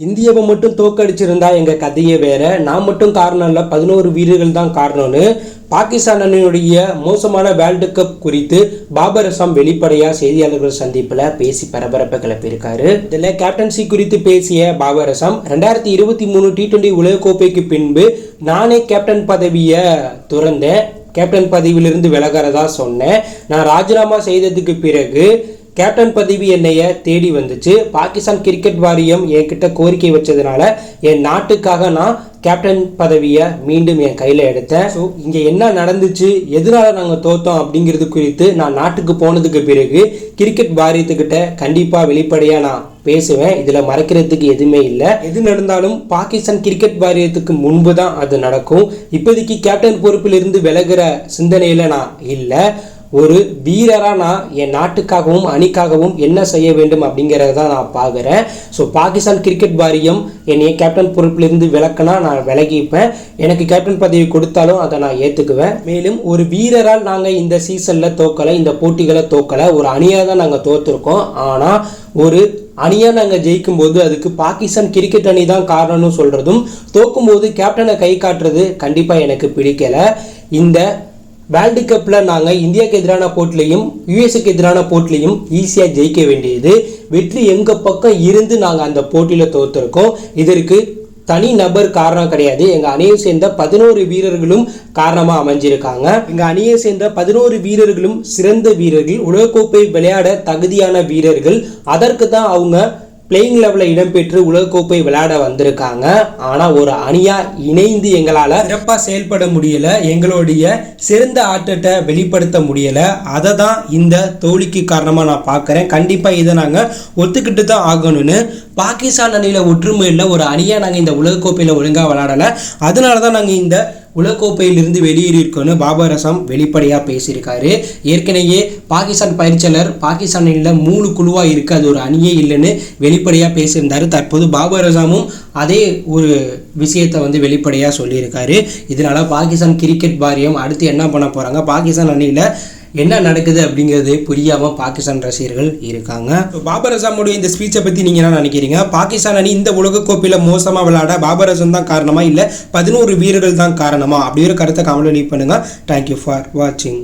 இந்தியாவை மட்டும் தோக்கடிச்சிருந்தா எங்கள் கதையே வேற. நான் மட்டும் காரணம் இல்லை பதினோரு வீரர்கள் தான் காரணம்னு. பாகிஸ்தான் அணியினுடைய மோசமான வேர்ல்டு கப் குறித்து பாபர் அசாம் வெளிப்படையாக செய்தியாளர்கள் சந்திப்பில் பேசி பரபரப்பை கிளப்பியிருக்காரு. இதில் கேப்டன்சி குறித்து பேசிய பாபர் அசாம் ரெண்டாயிரத்தி இருபத்தி மூணு டி டுவெண்டி உலகக்கோப்பைக்கு பின்பு நானே கேப்டன் பதவியை துறந்தேன். கேப்டன் பதவியிலிருந்து விலகிறதா சொன்னேன். நான் ராஜினாமா செய்ததுக்கு பிறகு கேப்டன் பதவி என்னைய தேடி வந்துச்சு. பாகிஸ்தான் கிரிக்கெட் வாரியம் என்கிட்ட கோரிக்கை வச்சதுனால என் நாட்டுக்காக நான் கேப்டன் பதவியை மீண்டும் என் கையில் எடுத்தேன். ஸோ இங்கே என்ன நடந்துச்சு? எதனால நாங்கள் தோத்தோம் அப்படிங்கிறது குறித்து நான் நாட்டுக்கு போனதுக்கு பிறகு கிரிக்கெட் வாரியத்துக்கிட்ட கண்டிப்பாக வெளிப்படையாக நான் பேசுவேன். இதில் மறைக்கிறதுக்கு எதுவுமே இல்லை. எது நடந்தாலும் பாகிஸ்தான் கிரிக்கெட் வாரியத்துக்கு முன்பு தான் அது நடக்கும். இப்போதைக்கு கேப்டன் பொறுப்பிலிருந்து விலகிற சிந்தனையில் நான் இல்லை. ஒரு வீரராக நான் என் நாட்டுக்காகவும் அணிக்காகவும் என்ன செய்ய வேண்டும் அப்படிங்கிறத தான் நான் பார்க்குறேன். ஸோ பாகிஸ்தான் கிரிக்கெட் வாரியம் என்னை கேப்டன் பொறுப்பிலிருந்து விளக்கினா நான் விலகிப்பேன். எனக்கு கேப்டன் பதவி கொடுத்தாலும் அதை நான் ஏற்றுக்குவேன் மேலும் ஒரு வீரரால் நாங்கள் இந்த சீசனில் தோக்கலை இந்த போட்டிகளை தோக்கலை ஒரு அணியாக தான் நாங்கள் தோற்றுருக்கோம் ஆனால் ஒரு அணியாக நாங்கள் ஜெயிக்கும் போது அதுக்கு பாகிஸ்தான் கிரிக்கெட் அணி தான் காரணம்னு சொல்கிறதும் தோக்கும்போது கேப்டனை கை காட்டுறது கண்டிப்பாக எனக்கு பிடிக்கலை. இந்த வேர்ல்டு கப்பில் நாங்கள் இந்தியாவுக்கு எதிரான போட்டிலையும் யூஎஸ்க்கு எதிரான போட்டிலையும் ஈஸியாக ஜெயிக்க வேண்டியது. வெற்றி எங்கள் பக்கம் இருந்து நாங்கள் அந்த போட்டியில் தோற்றுருக்கோம் இதற்கு தனி நபர் காரணம் கிடையாது. எங்கள் அணியை சேர்ந்த பதினோரு வீரர்களும் காரணமாக அமைஞ்சிருக்காங்க. எங்கள் அணியை சேர்ந்த பதினோரு வீரர்களும் சிறந்த வீரர்கள். உலகக்கோப்பை விளையாட தகுதியான வீரர்கள். அதற்கு தான் அவங்க பிளேயிங் லெவலில் இடம்பெற்று உலகக்கோப்பை விளையாட வந்திருக்காங்க. ஆனால் ஒரு அணியாக இணைந்து எங்களால் சிறப்பாக செயல்பட முடியல எங்களுடைய சிறந்த ஆட்டத்தை வெளிப்படுத்த முடியலை. அதை தான் இந்த தோல்விக்கு காரணமாக நான் பார்க்குறேன். கண்டிப்பாக இதை நாங்கள் ஒத்துக்கிட்டு தான் ஆகணும்னு பாகிஸ்தான் அணியில் ஒற்றுமை இல்லை ஒரு அணியாக நாங்கள் இந்த உலகக்கோப்பையில் ஒழுங்காக விளையாடலை. அதனால தான் நாங்கள் இந்த உலகக்கோப்பையிலிருந்து வெளியேறியிருக்கோன்னு பாபர் அசாம் வெளிப்படையாக பேசியிருக்காரு. ஏற்கனவே பாகிஸ்தான் பயிற்சியாளர் பாகிஸ்தானில் அணியில் மூணு குழுவாக இருக்குது அது ஒரு அணியே இல்லைன்னு வெளிப்படையாக பேசியிருந்தார். தற்போது பாபர் அசாமும் அதே ஒரு விஷயத்தை வந்து வெளிப்படையாக சொல்லியிருக்காரு. இதனால் பாகிஸ்தான் கிரிக்கெட் வாரியம் அடுத்து என்ன பண்ண போகிறாங்க பாகிஸ்தான் அணியில் என்ன நடக்குது அப்படிங்கிறது புரியாமல் பாகிஸ்தான் ரசிகர்கள் இருக்காங்க. பாபர் அசாமுடைய இந்த ஸ்பீச்சை பற்றி நீங்கள் என்ன நினைக்கிறீங்க? பாகிஸ்தான் அணி இந்த உலகக்கோப்பையில் மோசமாக விளையாட பாபர் அசாம் தான் காரணமா இல்லை பதினோரு வீரர்கள் தான் காரணமா? அப்படி ஒரு கருத்தை கமெண்ட் லீவ் பண்ணுங்கள் தேங்க்யூ ஃபார் வாட்சிங்